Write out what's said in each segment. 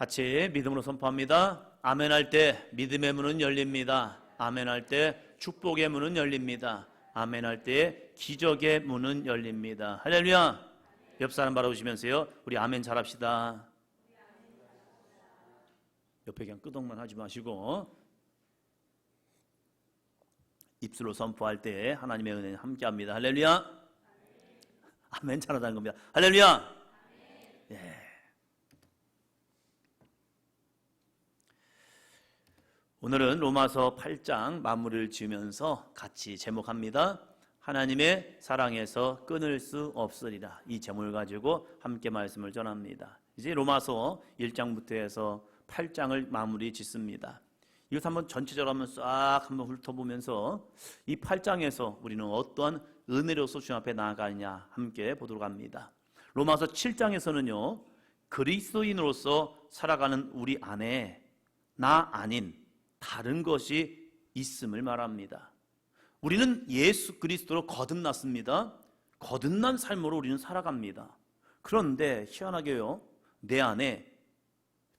같이 믿음으로 선포합니다. 아멘 할 때 믿음의 문은 열립니다. 아멘 할 때 축복의 문은 열립니다. 아멘 할 때 기적의 문은 열립니다. 할렐루야. 옆 사람 바라보시면서요. 우리 아멘 잘합시다. 옆에 그냥 끄덕만 하지 마시고 입술로 선포할 때 하나님의 은혜 함께합니다. 할렐루야. 아멘 잘하다는 겁니다. 할렐루야. 예. 오늘은 로마서 8장 마무리를 지으면서 같이 제목합니다. 하나님의 사랑에서 끊을 수 없으리라. 이 제목을 가지고 함께 말씀을 전합니다. 이제 로마서 1장부터 해서 8장을 마무리 짓습니다. 이것 한번 전체적으로 한번 싹 한번 훑어보면서 이 8장에서 우리는 어떠한 은혜로서 주님 앞에 나아가느냐 함께 보도록 합니다. 로마서 7장에서는요. 그리스도인으로서 살아가는 우리 안에 나 아닌 다른 것이 있음을 말합니다. 우리는 예수 그리스도로 거듭났습니다. 거듭난 삶으로 우리는 살아갑니다. 그런데 희한하게요. 내 안에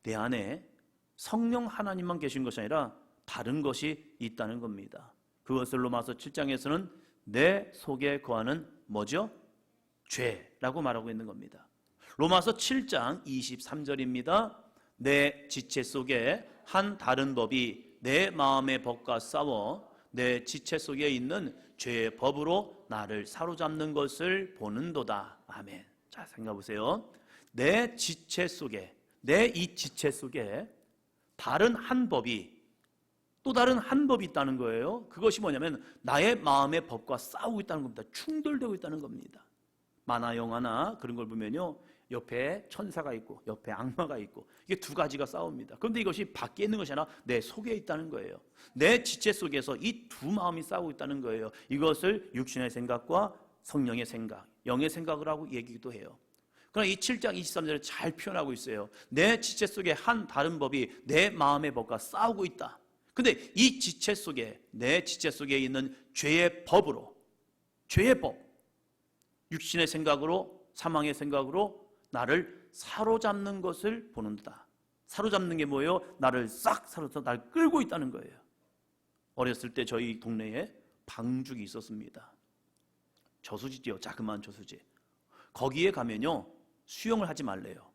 내 안에 성령 하나님만 계신 것이 아니라 다른 것이 있다는 겁니다. 그것을 로마서 7장에서는 내 속에 거하는 뭐죠? 죄라고 말하고 있는 겁니다. 로마서 7장 23절입니다. 내 지체 속에 한 다른 법이 내 마음의 법과 싸워 내 지체 속에 있는 죄의 법으로 나를 사로잡는 것을 보는도다. 아멘. 자, 생각해 보세요. 내 지체 속에 내 이 지체 속에 다른 한 법이 또 다른 한 법이 있다는 거예요. 그것이 뭐냐면 나의 마음의 법과 싸우고 있다는 겁니다. 충돌되고 있다는 겁니다. 만화 영화나 그런 걸 보면요. 옆에 천사가 있고 옆에 악마가 있고 이게 두 가지가 싸웁니다. 그런데 이것이 밖에 있는 것이 아니라 내 속에 있다는 거예요. 내 지체 속에서 이 두 마음이 싸우고 있다는 거예요. 이것을 육신의 생각과 성령의 생각, 영의 생각을 하고 얘기도 해요. 그러나 이 7장 23절에 잘 표현하고 있어요. 내 지체 속에 한 다른 법이 내 마음의 법과 싸우고 있다. 근데 이 지체 속에 내 지체 속에 있는 죄의 법으로 죄의 법 육신의 생각으로 사망의 생각으로 나를 사로잡는 것을 보는다. 사로잡는 게 뭐예요? 나를 싹 사로잡아 날 끌고 있다는 거예요. 어렸을 때 저희 동네에 방죽이 있었습니다. 저수지지요. 자그마한 저수지. 거기에 가면요. 수영을 하지 말래요.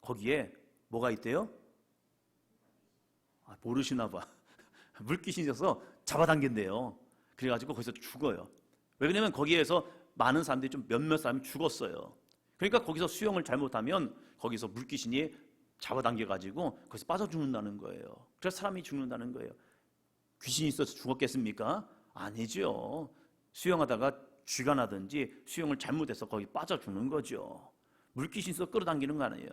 거기에 뭐가 있대요? 아, 모르시나 봐. 물귀신이 있어서 잡아당긴대요. 그래가지고 거기서 죽어요. 왜 그러냐면 거기에서 많은 사람들이 좀 몇몇 사람이 죽었어요. 그러니까 거기서 수영을 잘못하면 거기서 물귀신이 잡아당겨가지고 거기서 빠져 죽는다는 거예요. 그래서 사람이 죽는다는 거예요. 귀신이 있어서 죽었겠습니까? 아니죠. 수영하다가 쥐가 나든지 수영을 잘못해서 거기 빠져 죽는 거죠. 물귀신이 있어 끌어당기는 거 아니에요.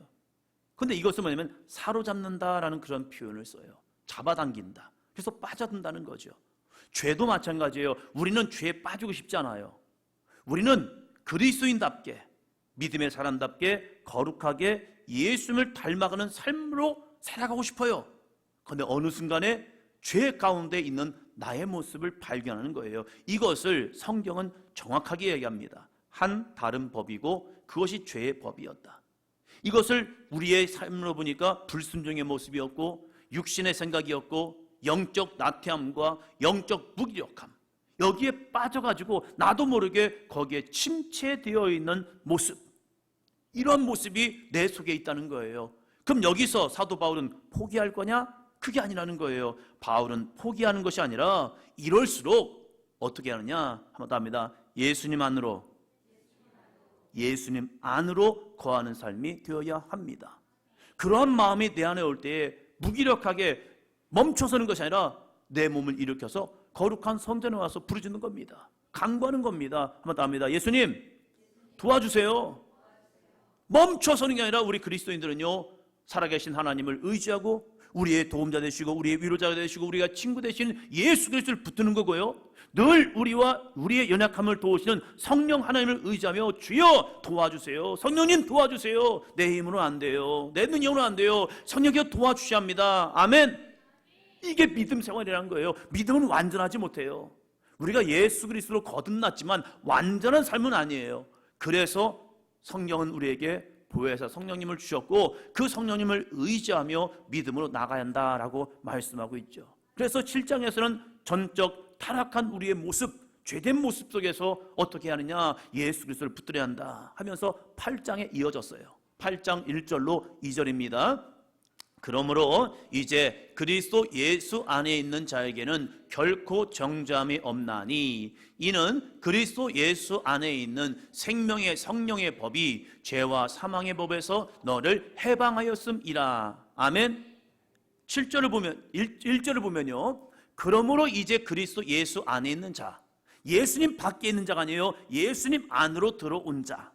근데 이것은 뭐냐면 사로잡는다라는 그런 표현을 써요. 잡아당긴다. 그래서 빠져든다는 거죠. 죄도 마찬가지예요. 우리는 죄에 빠지고 싶지 않아요. 우리는 그리스도인답게 믿음의 사람답게 거룩하게 예수님을 닮아가는 삶으로 살아가고 싶어요. 그런데 어느 순간에 죄 가운데 있는 나의 모습을 발견하는 거예요. 이것을 성경은 정확하게 얘기합니다. 한 다른 법이고 그것이 죄의 법이었다. 이것을 우리의 삶으로 보니까 불순종의 모습이었고 육신의 생각이었고 영적 나태함과 영적 무기력함 여기에 빠져가지고 나도 모르게 거기에 침체되어 있는 모습 이런 모습이 내 속에 있다는 거예요. 그럼 여기서 사도 바울은 포기할 거냐? 그게 아니라는 거예요. 바울은 포기하는 것이 아니라 이럴수록 어떻게 하느냐? 한번 더 합니다. 예수님 안으로 예수님 안으로 거하는 삶이 되어야 합니다. 그러한 마음이 내 안에 올 때에 무기력하게 멈춰서는 것이 아니라 내 몸을 일으켜서 거룩한 성전에 와서 부르짖는 겁니다. 강구하는 겁니다. 한번 더 합니다. 예수님 도와주세요. 멈춰 서는 게 아니라 우리 그리스도인들은요 살아계신 하나님을 의지하고 우리의 도움자 되시고 우리의 위로자가 되시고 우리가 친구 되시는 예수 그리스도를 붙드는 거고요. 늘 우리와 우리의 연약함을 도우시는 성령 하나님을 의지하며 주여 도와주세요. 성령님 도와주세요. 내 힘으로 안 돼요. 내 능력으로 안 돼요. 성령이 도와주셔야 합니다. 아멘. 이게 믿음 생활이라는 거예요. 믿음은 완전하지 못해요. 우리가 예수 그리스도로 거듭났지만 완전한 삶은 아니에요. 그래서 성령은 우리에게 보혜사 성령님을 주셨고 그 성령님을 의지하며 믿음으로 나가야 한다라고 말씀하고 있죠. 그래서 7장에서는 전적 타락한 우리의 모습, 죄된 모습 속에서 어떻게 하느냐? 예수 그리스도를 붙들어야 한다 하면서 8장에 이어졌어요. 8장 1절로 2절입니다. 그러므로 이제 그리스도 예수 안에 있는 자에게는 결코 정죄함이 없나니 이는 그리스도 예수 안에 있는 생명의 성령의 법이 죄와 사망의 법에서 너를 해방하였음이라. 아멘. 7절을 보면 1, 1절을 보면요. 그러므로 이제 그리스도 예수 안에 있는 자. 예수님 밖에 있는 자가 아니에요. 예수님 안으로 들어온 자.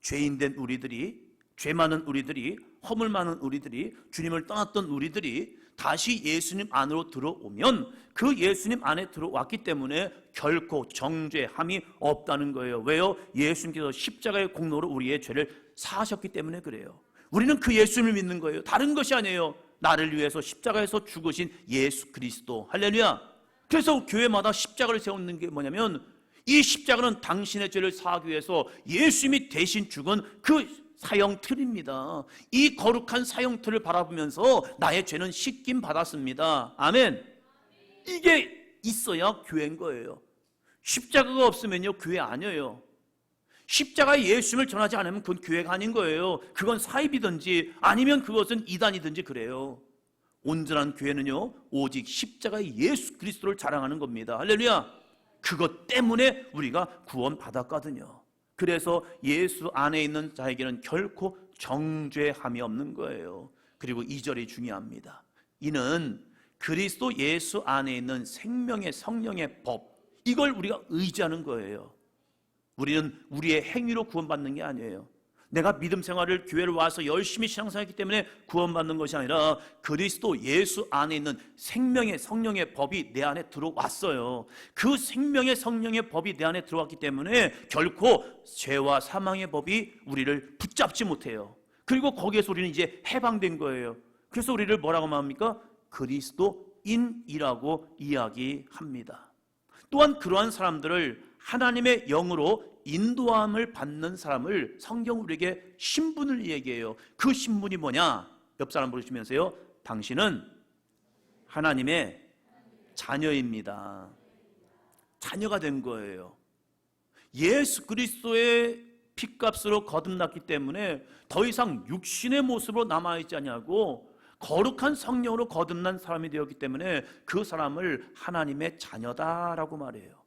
죄인 된 우리들이 죄 많은 우리들이 허물 많은 우리들이 주님을 떠났던 우리들이 다시 예수님 안으로 들어오면 그 예수님 안에 들어왔기 때문에 결코 정죄함이 없다는 거예요. 왜요? 예수님께서 십자가의 공로로 우리의 죄를 사하셨기 때문에 그래요. 우리는 그 예수님을 믿는 거예요. 다른 것이 아니에요. 나를 위해서 십자가에서 죽으신 예수 그리스도. 할렐루야. 그래서 교회마다 십자가를 세우는 게 뭐냐면 이 십자가는 당신의 죄를 사하기 위해서 예수님이 대신 죽은 그 사형 틀입니다. 이 거룩한 사형 틀을 바라보면서 나의 죄는 씻김 받았습니다. 아멘. 이게 있어야 교회인 거예요. 십자가가 없으면요 교회 아니에요. 십자가의 예수님을 전하지 않으면 그건 교회가 아닌 거예요. 그건 사입이든지 아니면 그것은 이단이든지 그래요. 온전한 교회는요 오직 십자가의 예수 그리스도를 자랑하는 겁니다. 할렐루야. 그것 때문에 우리가 구원 받았거든요. 그래서 예수 안에 있는 자에게는 결코 정죄함이 없는 거예요. 그리고 이 절이 중요합니다. 이는 그리스도 예수 안에 있는 생명의 성령의 법 이걸 우리가 의지하는 거예요. 우리는 우리의 행위로 구원받는 게 아니에요. 내가 믿음 생활을 교회를 와서 열심히 신앙생활했기 때문에 구원받는 것이 아니라 그리스도 예수 안에 있는 생명의 성령의 법이 내 안에 들어왔어요. 그 생명의 성령의 법이 내 안에 들어왔기 때문에 결코 죄와 사망의 법이 우리를 붙잡지 못해요. 그리고 거기에서 우리는 이제 해방된 거예요. 그래서 우리를 뭐라고 말합니까? 그리스도인이라고 이야기합니다. 또한 그러한 사람들을 하나님의 영으로 인도함을 받는 사람을 성경 우리에게 신분을 얘기해요. 그 신분이 뭐냐? 옆 사람 부르시면서요. 당신은 하나님의 자녀입니다. 자녀가 된 거예요. 예수 그리스도의 피값으로 거듭났기 때문에 더 이상 육신의 모습으로 남아있지 않냐고 거룩한 성령으로 거듭난 사람이 되었기 때문에 그 사람을 하나님의 자녀다라고 말해요.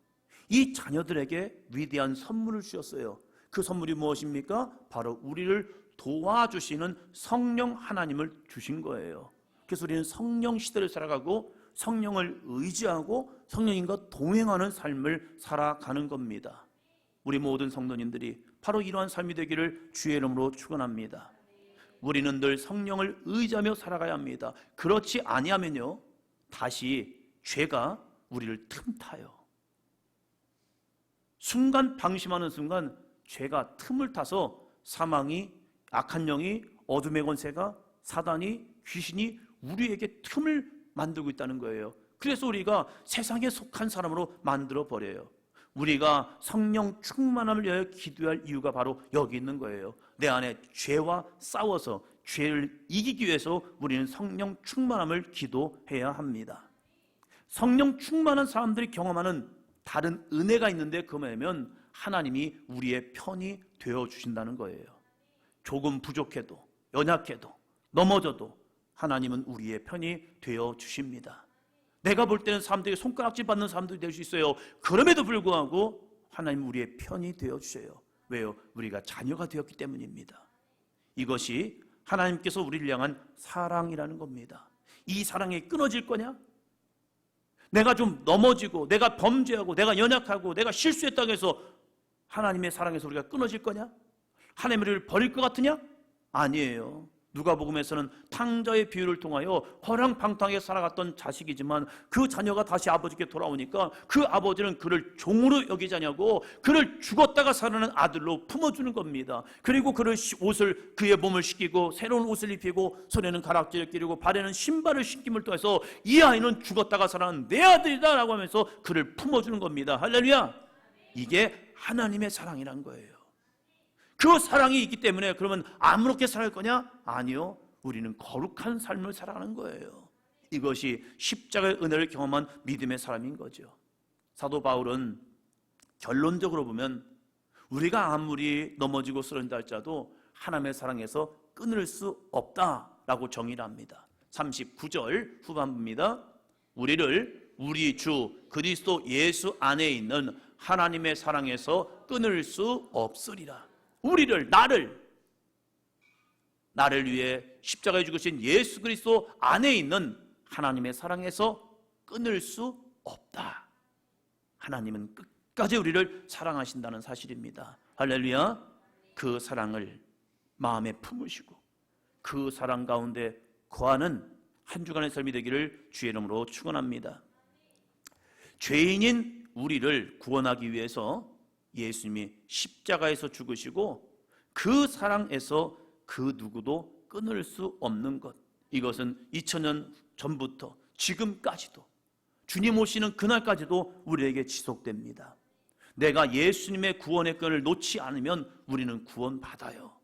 이 자녀들에게 위대한 선물을 주셨어요. 그 선물이 무엇입니까? 바로 우리를 도와주시는 성령 하나님을 주신 거예요. 그래서 우리는 성령 시대를 살아가고 성령을 의지하고 성령님과 동행하는 삶을 살아가는 겁니다. 우리 모든 성도님들이 바로 이러한 삶이 되기를 주의 이름으로 축원합니다. 우리는 늘 성령을 의지하며 살아가야 합니다. 그렇지 아니하면요. 다시 죄가 우리를 틈타요. 순간 방심하는 순간 죄가 틈을 타서 사망이 악한 영이 어둠의 권세가 사단이 귀신이 우리에게 틈을 만들고 있다는 거예요. 그래서 우리가 세상에 속한 사람으로 만들어 버려요. 우리가 성령 충만함을 위하여 기도할 이유가 바로 여기 있는 거예요. 내 안에 죄와 싸워서 죄를 이기기 위해서 우리는 성령 충만함을 기도해야 합니다. 성령 충만한 사람들이 경험하는 다른 은혜가 있는데 그 뭐냐면 하나님이 우리의 편이 되어 주신다는 거예요. 조금 부족해도 연약해도 넘어져도 하나님은 우리의 편이 되어 주십니다. 내가 볼 때는 사람들에게 손가락질 받는 사람들이 될 수 있어요. 그럼에도 불구하고 하나님 우리의 편이 되어 주세요. 왜요? 우리가 자녀가 되었기 때문입니다. 이것이 하나님께서 우리를 향한 사랑이라는 겁니다. 이 사랑이 끊어질 거냐? 내가 좀 넘어지고 내가 범죄하고 내가 연약하고 내가 실수했다고 해서 하나님의 사랑에서 우리가 끊어질 거냐? 하나님 우리를 버릴 것 같으냐? 아니에요. 누가복음에서는 탕자의 비유를 통하여 허랑방탕하게 살아갔던 자식이지만 그 자녀가 다시 아버지께 돌아오니까 그 아버지는 그를 종으로 여기지 않냐고 그를 죽었다가 살아난 아들로 품어주는 겁니다. 그리고 그를 옷을 그의 몸을 씻기고 새로운 옷을 입히고 손에는 가락지를 끼리고 발에는 신발을 신김을 통해서 이 아이는 죽었다가 살아난 내 아들이다라고 하면서 그를 품어주는 겁니다. 할렐루야. 이게 하나님의 사랑이란 거예요. 그 사랑이 있기 때문에 그러면 아무렇게 살할 거냐? 아니요. 우리는 거룩한 삶을 살아가는 거예요. 이것이 십자가의 은혜를 경험한 믿음의 사람인 거죠. 사도 바울은 결론적으로 보면 우리가 아무리 넘어지고 쓰러진다 할지라도 하나님의 사랑에서 끊을 수 없다라고 정의를 합니다. 39절 후반부입니다. 우리를 우리 주 그리스도 예수 안에 있는 하나님의 사랑에서 끊을 수 없으리라. 우리를 나를 나를 위해 십자가에 죽으신 예수 그리스도 안에 있는 하나님의 사랑에서 끊을 수 없다. 하나님은 끝까지 우리를 사랑하신다는 사실입니다. 할렐루야. 그 사랑을 마음에 품으시고 그 사랑 가운데 거하는 한 주간의 삶이 되기를 주의 이름으로 축원합니다. 죄인인 우리를 구원하기 위해서 예수님이 십자가에서 죽으시고 그 사랑에서 그 누구도 끊을 수 없는 것. 이것은 2000년 전부터 지금까지도 주님 오시는 그날까지도 우리에게 지속됩니다. 내가 예수님의 구원의 끈을 놓지 않으면 우리는 구원받아요.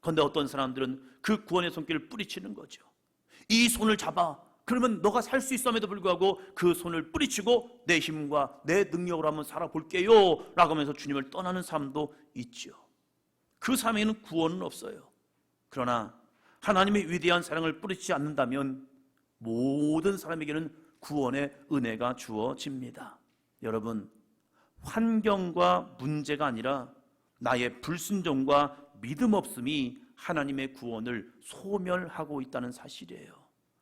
그런데 어떤 사람들은 그 구원의 손길을 뿌리치는 거죠. 이 손을 잡아. 그러면 너가 살 수 있음에도 불구하고 그 손을 뿌리치고 내 힘과 내 능력으로 한번 살아볼게요. 라고 하면서 주님을 떠나는 사람도 있죠. 그 삶에는 구원은 없어요. 그러나 하나님의 위대한 사랑을 뿌리치지 않는다면 모든 사람에게는 구원의 은혜가 주어집니다. 여러분, 환경과 문제가 아니라 나의 불순종과 믿음 없음이 하나님의 구원을 소멸하고 있다는 사실이에요.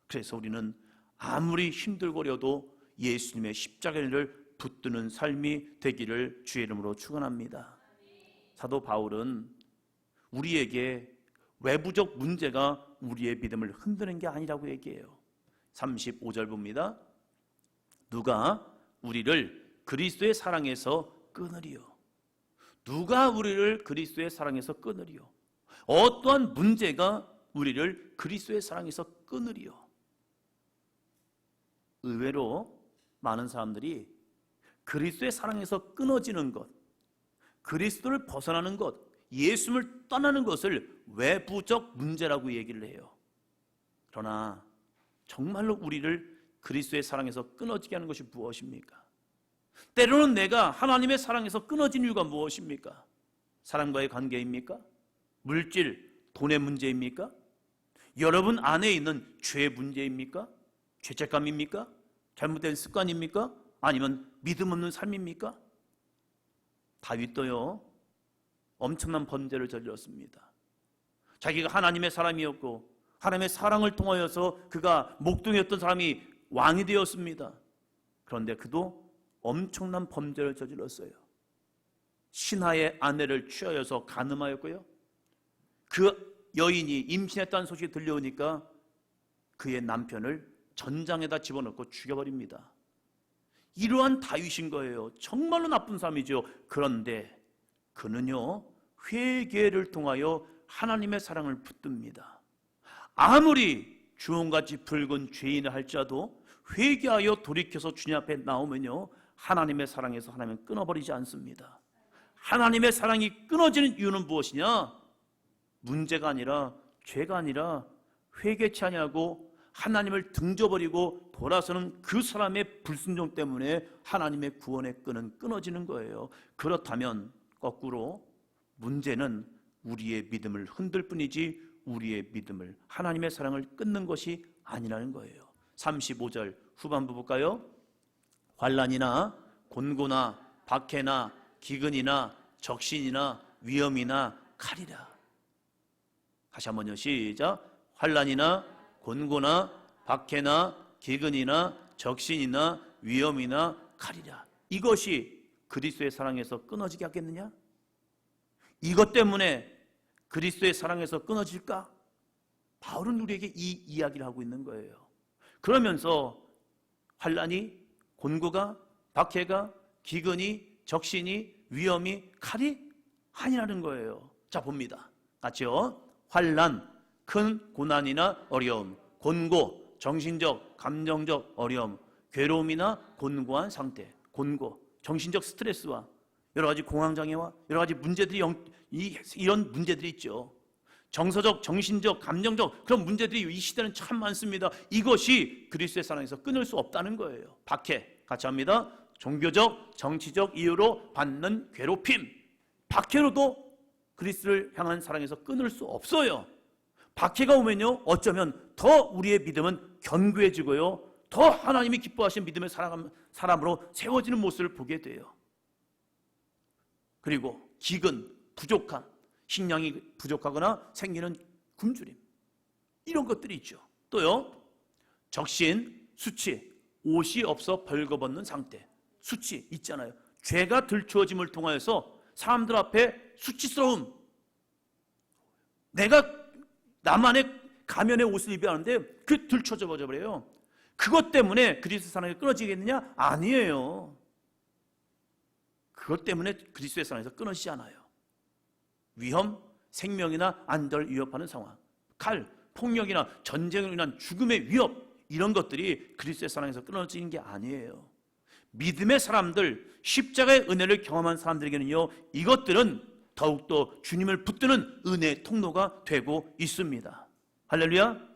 그래서 우리는 아무리 힘들거려도 예수님의 십자가를 붙드는 삶이 되기를 주의 이름으로 축원합니다. 사도 바울은 우리에게 외부적 문제가 우리의 믿음을 흔드는 게 아니라고 얘기해요. 35절 봅니다. 누가 우리를 그리스도의 사랑에서 끊으리요? 누가 우리를 그리스도의 사랑에서 끊으리요? 어떠한 문제가 우리를 그리스도의 사랑에서 끊으리요? 의외로 많은 사람들이 그리스도의 사랑에서 끊어지는 것, 그리스도를 벗어나는 것, 예수를 떠나는 것을 외부적 문제라고 얘기를 해요. 그러나 정말로 우리를 그리스도의 사랑에서 끊어지게 하는 것이 무엇입니까? 때로는 내가 하나님의 사랑에서 끊어진 이유가 무엇입니까? 사람과의 관계입니까? 물질, 돈의 문제입니까? 여러분 안에 있는 죄 문제입니까? 죄책감입니까? 잘못된 습관입니까? 아니면 믿음 없는 삶입니까? 다윗도요 엄청난 범죄를 저질렀습니다. 자기가 하나님의 사람이었고 하나님의 사랑을 통하여서 그가 목동이었던 사람이 왕이 되었습니다. 그런데 그도 엄청난 범죄를 저질렀어요. 신하의 아내를 취하여서 간음하였고요. 그 여인이 임신했다는 소식이 들려오니까 그의 남편을 전장에다 집어넣고 죽여버립니다. 이러한 다윗인 거예요. 정말로 나쁜 사람이죠. 그런데 그는요, 회개를 통하여 하나님의 사랑을 붙듭니다. 아무리 주홍같이 붉은 죄인을 할지라도 회개하여 돌이켜서 주님 앞에 나오면요, 하나님의 사랑에서 하나님은 끊어버리지 않습니다. 하나님의 사랑이 끊어지는 이유는 무엇이냐? 문제가 아니라 죄가 아니라 회개치 아니하고 하나님을 등져버리고 돌아서는 그 사람의 불순종 때문에 하나님의 구원의 끈은 끊어지는 거예요. 그렇다면 거꾸로 문제는 우리의 믿음을 흔들 뿐이지 우리의 믿음을 하나님의 사랑을 끊는 것이 아니라는 거예요. 35절 후반부 볼까요? 환란이나 곤고나 박해나 기근이나 적신이나 위험이나 칼이라. 다시 한번요. 시작. 환란이나 곤고나 박해나 기근이나 적신이나 위험이나 칼이라. 이것이 그리스도의 사랑에서 끊어지게 하겠느냐? 이것 때문에 그리스도의 사랑에서 끊어질까? 바울은 우리에게 이 이야기를 하고 있는 거예요. 그러면서 환란이 곤고가 박해가 기근이 적신이 위험이 칼이 아니라는 거예요. 자 봅니다. 같이요. 환란 큰 고난이나 어려움, 곤고 정신적 감정적 어려움, 괴로움이나 곤고한 상태, 곤고 정신적 스트레스와 여러 가지 공황장애와 여러 가지 문제들이 영, 이, 이런 문제들이 있죠. 정서적, 정신적, 감정적 그런 문제들이 이 시대는 참 많습니다. 이것이 그리스도의 사랑에서 끊을 수 없다는 거예요. 박해 같이 합니다. 종교적, 정치적 이유로 받는 괴롭힘. 박해로도 그리스도를 향한 사랑에서 끊을 수 없어요. 박해가 오면요, 어쩌면 더 우리의 믿음은 견고해지고요, 더 하나님이 기뻐하신 믿음의 사람, 사람으로 세워지는 모습을 보게 돼요. 그리고 기근, 부족함, 식량이 부족하거나 생기는 굶주림. 이런 것들이 있죠. 또요, 적신, 수치, 옷이 없어 벌거벗는 상태. 수치 있잖아요. 죄가 들추어짐을 통하여서 사람들 앞에 수치스러움. 내가 나만의 가면의 옷을 입어야 하는데 그 들춰져 버려요. 그것 때문에 그리스도 사랑이 끊어지겠느냐? 아니에요. 그것 때문에 그리스도의 사랑에서 끊어지지 않아요. 위험, 생명이나 안전을 위협하는 상황, 칼, 폭력이나 전쟁으로 인한 죽음의 위협 이런 것들이 그리스도의 사랑에서 끊어지는 게 아니에요. 믿음의 사람들, 십자가의 은혜를 경험한 사람들에게는요, 이것들은 더욱더 주님을 붙드는 은혜의 통로가 되고 있습니다. 할렐루야!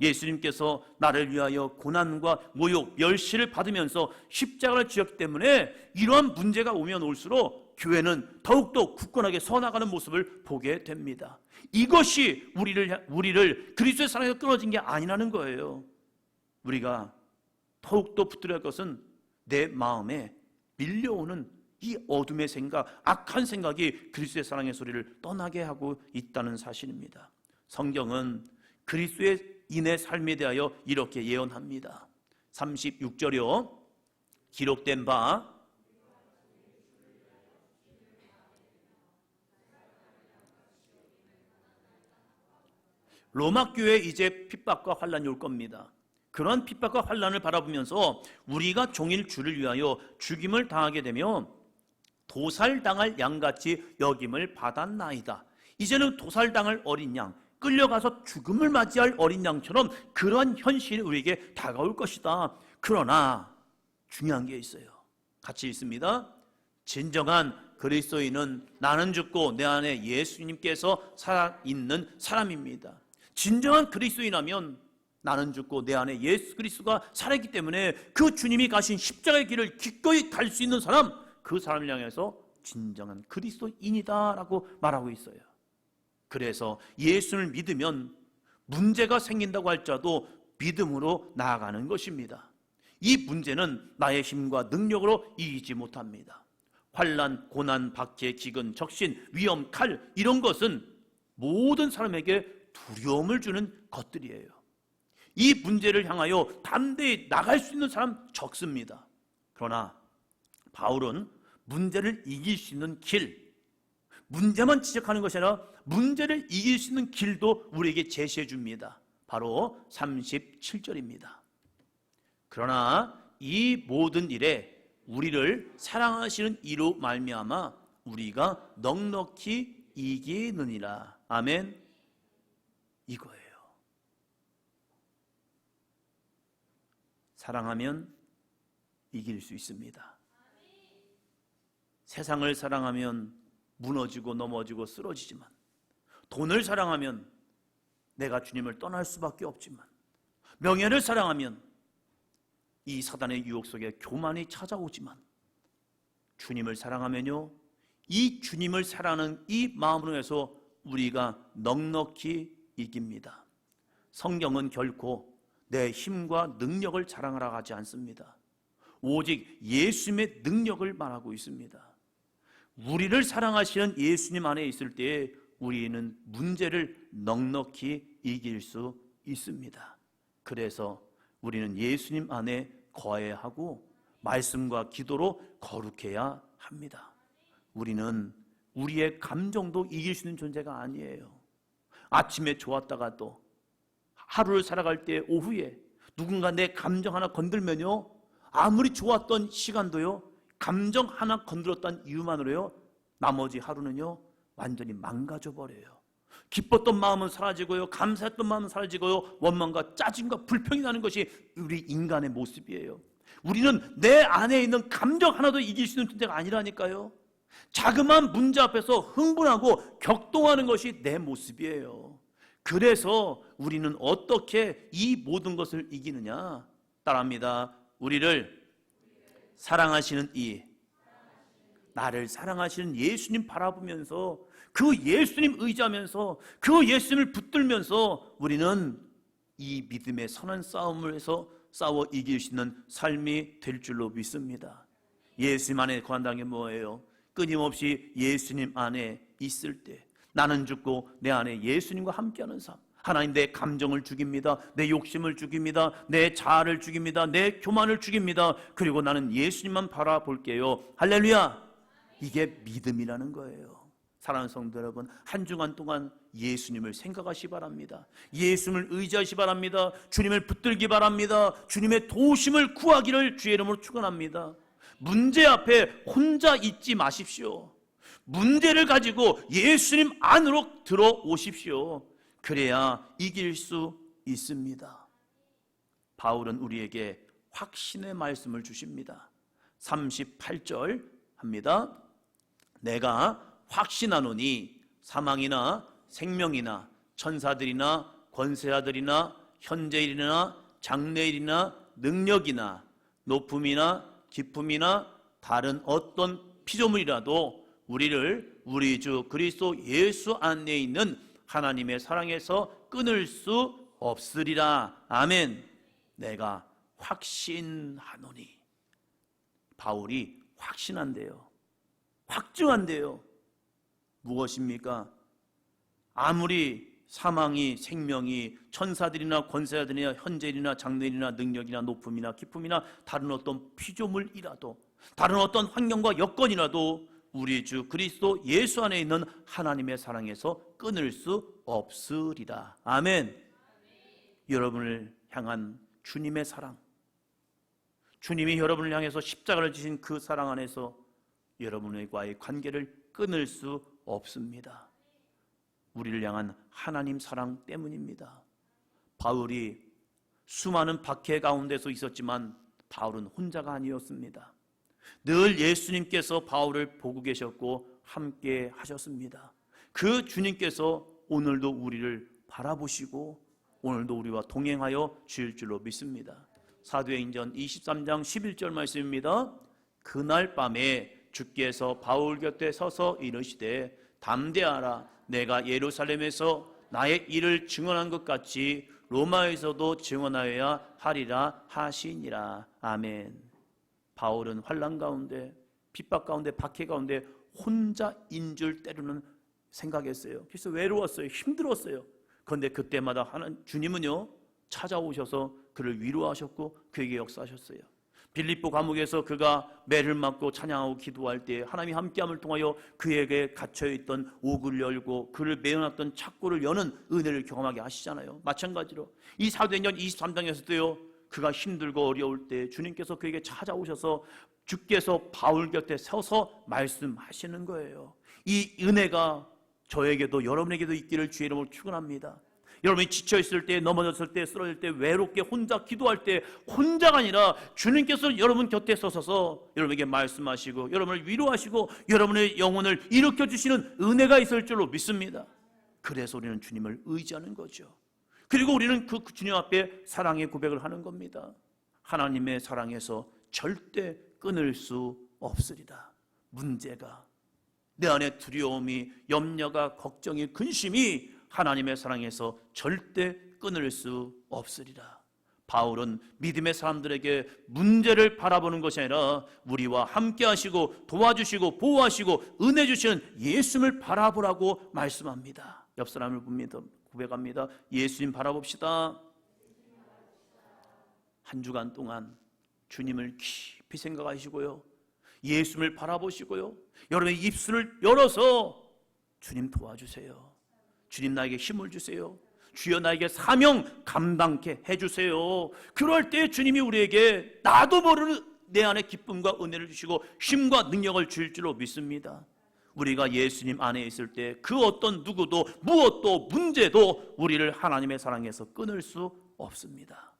예수님께서 나를 위하여 고난과 모욕, 멸시를 받으면서 십자가를 지었기 때문에 이러한 문제가 오면 올수록 교회는 더욱더 굳건하게 서나가는 모습을 보게 됩니다. 이것이 우리를, 우리를 그리스도의 사랑에서 끊어진 게 아니라는 거예요. 우리가 더욱더 붙들어야 할 것은 내 마음에 밀려오는 이 어둠의 생각, 악한 생각이 그리스도의 사랑의 소리를 떠나게 하고 있다는 사실입니다. 성경은 그리스도의 인의 삶에 대하여 이렇게 예언합니다. 36절이요. 기록된 바 로마 교회 이제 핍박과 환란이 올 겁니다. 그런 핍박과 환란을 바라보면서 우리가 종일 주를 위하여 죽임을 당하게 되면 도살당할 양같이 여김을 받았나이다. 이제는 도살당할 어린 양, 끌려가서 죽음을 맞이할 어린 양처럼 그러한 현실이 우리에게 다가올 것이다. 그러나 중요한 게 있어요. 같이 있습니다. 진정한 그리스도인은 나는 죽고 내 안에 예수님께서 살아있는 사람입니다. 진정한 그리스도인하면 나는 죽고 내 안에 예수 그리스도가 살아있기 때문에 그 주님이 가신 십자가의 길을 기꺼이 갈 수 있는 사람, 그 사람을 향해서 진정한 그리스도인이다라고 말하고 있어요. 그래서 예수를 믿으면 문제가 생긴다고 할지라도 믿음으로 나아가는 것입니다. 이 문제는 나의 힘과 능력으로 이기지 못합니다. 환란, 고난, 박해, 기근, 적신, 위험, 칼 이런 것은 모든 사람에게 두려움을 주는 것들이에요. 이 문제를 향하여 담대히 나갈 수 있는 사람 적습니다. 그러나 바울은 문제를 이길 수 있는 길, 문제만 지적하는 것이 아니라 문제를 이길 수 있는 길도 우리에게 제시해 줍니다. 바로 37절입니다. 그러나 이 모든 일에 우리를 사랑하시는 이로 말미암아 우리가 넉넉히 이기느니라. 아멘. 이거예요. 사랑하면 이길 수 있습니다. 세상을 사랑하면 무너지고 넘어지고 쓰러지지만 돈을 사랑하면 내가 주님을 떠날 수밖에 없지만 명예를 사랑하면 이 사단의 유혹 속에 교만이 찾아오지만 주님을 사랑하면요 이 주님을 사랑하는 이 마음으로 해서 우리가 넉넉히 이깁니다. 성경은 결코 내 힘과 능력을 자랑하라 하지 않습니다. 오직 예수님의 능력을 말하고 있습니다. 우리를 사랑하시는 예수님 안에 있을 때에 우리는 문제를 넉넉히 이길 수 있습니다. 그래서 우리는 예수님 안에 거해야 하고 말씀과 기도로 거룩해야 합니다. 우리는 우리의 감정도 이길 수 있는 존재가 아니에요. 아침에 좋았다가도 하루를 살아갈 때 오후에 누군가 내 감정 하나 건들면요. 아무리 좋았던 시간도요. 감정 하나 건드렸던 이유만으로요. 나머지 하루는요. 완전히 망가져 버려요. 기뻤던 마음은 사라지고요. 감사했던 마음은 사라지고요. 원망과 짜증과 불평이 나는 것이 우리 인간의 모습이에요. 우리는 내 안에 있는 감정 하나도 이길 수 있는 존재가 아니라니까요. 자그마한 문제 앞에서 흥분하고 격동하는 것이 내 모습이에요. 그래서 우리는 어떻게 이 모든 것을 이기느냐? 따라합니다. 우리를 사랑하시는 이 나를 사랑하시는 예수님 바라보면서 그 예수님 의지하면서 그 예수님을 붙들면서 우리는 이 믿음의 선한 싸움을 해서 싸워 이길 수 있는 삶이 될 줄로 믿습니다. 예수님 안에 거한다는 게 뭐예요? 끊임없이 예수님 안에 있을 때 나는 죽고 내 안에 예수님과 함께하는 삶. 하나님 내 감정을 죽입니다. 내 욕심을 죽입니다. 내 자아를 죽입니다. 내 교만을 죽입니다. 그리고 나는 예수님만 바라볼게요. 할렐루야. 이게 믿음이라는 거예요. 사랑하는 성도 여러분, 한 주간 동안 예수님을 생각하시 바랍니다. 예수님을 의지하시 바랍니다. 주님을 붙들기 바랍니다. 주님의 도심을 구하기를 주의 이름으로 축원합니다. 문제 앞에 혼자 있지 마십시오. 문제를 가지고 예수님 안으로 들어오십시오. 그래야 이길 수 있습니다. 바울은 우리에게 확신의 말씀을 주십니다. 38절 합니다. 내가 확신하노니 사망이나 생명이나 천사들이나 권세자들이나 현재일이나 장래일이나 능력이나 높음이나 기품이나 다른 어떤 피조물이라도 우리를 우리 주 그리스도 예수 안에 있는 하나님의 사랑에서 끊을 수 없으리라. 아멘. 내가 확신하노니. 바울이 확신한대요. 확증한대요. 무엇입니까? 아무리 사망이 생명이 천사들이나 권세자들이나 현재일이나 장래일이나 능력이나 높음이나 기품이나 다른 어떤 피조물이라도 다른 어떤 환경과 여건이라도 우리 주 그리스도 예수 안에 있는 하나님의 사랑에서 끊을 수 없으리라. 아멘. 여러분을 향한 주님의 사랑. 주님이 여러분을 향해서 십자가를 지신 그 사랑 안에서 여러분과의 관계를 끊을 수 없습니다. 우리를 향한 하나님 사랑 때문입니다. 바울이 수많은 박해 가운데서 있었지만 바울은 혼자가 아니었습니다. 늘 예수님께서 바울을 보고 계셨고 함께 하셨습니다. 그 주님께서 오늘도 우리를 바라보시고 오늘도 우리와 동행하여 주실 줄로 믿습니다. 사도행전 23장 11절 말씀입니다. 그날 밤에 주께서 바울 곁에 서서 이르시되 담대하라 내가 예루살렘에서 나의 일을 증언한 것 같이 로마에서도 증언하여야 하리라 하시니라 아멘. 바울은 환란 가운데 핍박 가운데 박해 가운데 혼자인 줄 때로는 생각했어요. 그래서 외로웠어요. 힘들었어요. 그런데 그때마다 하는 주님은요 찾아오셔서 그를 위로하셨고 그에게 역사하셨어요. 빌립보 감옥에서 그가 매를 맞고 찬양하고 기도할 때 하나님이 함께함을 통하여 그에게 갇혀 있던 옥을 열고 그를 매어놨던 착고를 여는 은혜를 경험하게 하시잖아요. 마찬가지로 이 사도행전 23장에서도요. 그가 힘들고 어려울 때 주님께서 그에게 찾아오셔서 주께서 바울 곁에 서서 말씀하시는 거예요. 이 은혜가 저에게도 여러분에게도 있기를 주의 이름으로 축원합니다. 여러분이 지쳐 있을 때, 넘어졌을 때, 쓰러질 때, 외롭게 혼자 기도할 때 혼자가 아니라 주님께서 여러분 곁에 서서 여러분에게 말씀하시고 여러분을 위로하시고 여러분의 영혼을 일으켜 주시는 은혜가 있을 줄로 믿습니다. 그래서 우리는 주님을 의지하는 거죠. 그리고 우리는 그 주님 앞에 사랑의 고백을 하는 겁니다. 하나님의 사랑에서 절대 끊을 수 없으리다. 문제가 내 안에 두려움이 염려가 걱정이 근심이 하나님의 사랑에서 절대 끊을 수 없으리라. 바울은 믿음의 사람들에게 문제를 바라보는 것이 아니라 우리와 함께 하시고 도와주시고 보호하시고 은혜 주시는 예수님을 바라보라고 말씀합니다. 옆 사람을 봅니다. 고백합니다. 예수님 바라봅시다. 한 주간 동안 주님을 깊이 생각하시고요. 예수님을 바라보시고요. 여러분의 입술을 열어서 주님 도와주세요. 주님 나에게 힘을 주세요. 주여 나에게 사명 감당케 해주세요. 그럴 때 주님이 우리에게 나도 모르는 내 안에 기쁨과 은혜를 주시고 힘과 능력을 줄 줄로 믿습니다. 우리가 예수님 안에 있을 때 그 어떤 누구도 무엇도 문제도 우리를 하나님의 사랑에서 끊을 수 없습니다.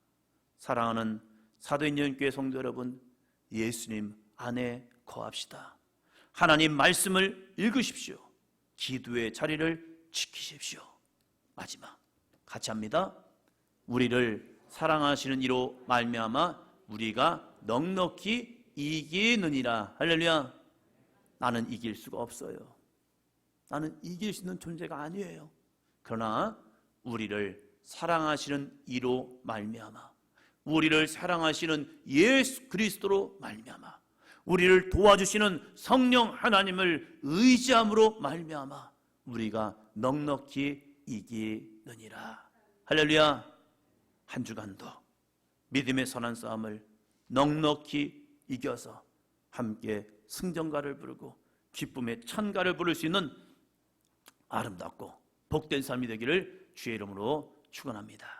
사랑하는 사도인연교회 성도 여러분, 예수님 안에 거합시다. 하나님 말씀을 읽으십시오. 기도의 자리를 지키십시오. 마지막 같이 합니다. 우리를 사랑하시는 이로 말미암아 우리가 넉넉히 이기느니라. 할렐루야. 나는 이길 수가 없어요. 나는 이길 수 있는 존재가 아니에요. 그러나 우리를 사랑하시는 이로 말미암아 우리를 사랑하시는 예수 그리스도로 말미암아 우리를 도와주시는 성령 하나님을 의지함으로 말미암아 우리가 넉넉히 이기느니라. 할렐루야. 한 주간도 믿음의 선한 싸움을 넉넉히 이겨서 함께 승전가를 부르고 기쁨의 찬가를 부를 수 있는 아름답고 복된 삶이 되기를 주의 이름으로 축원합니다.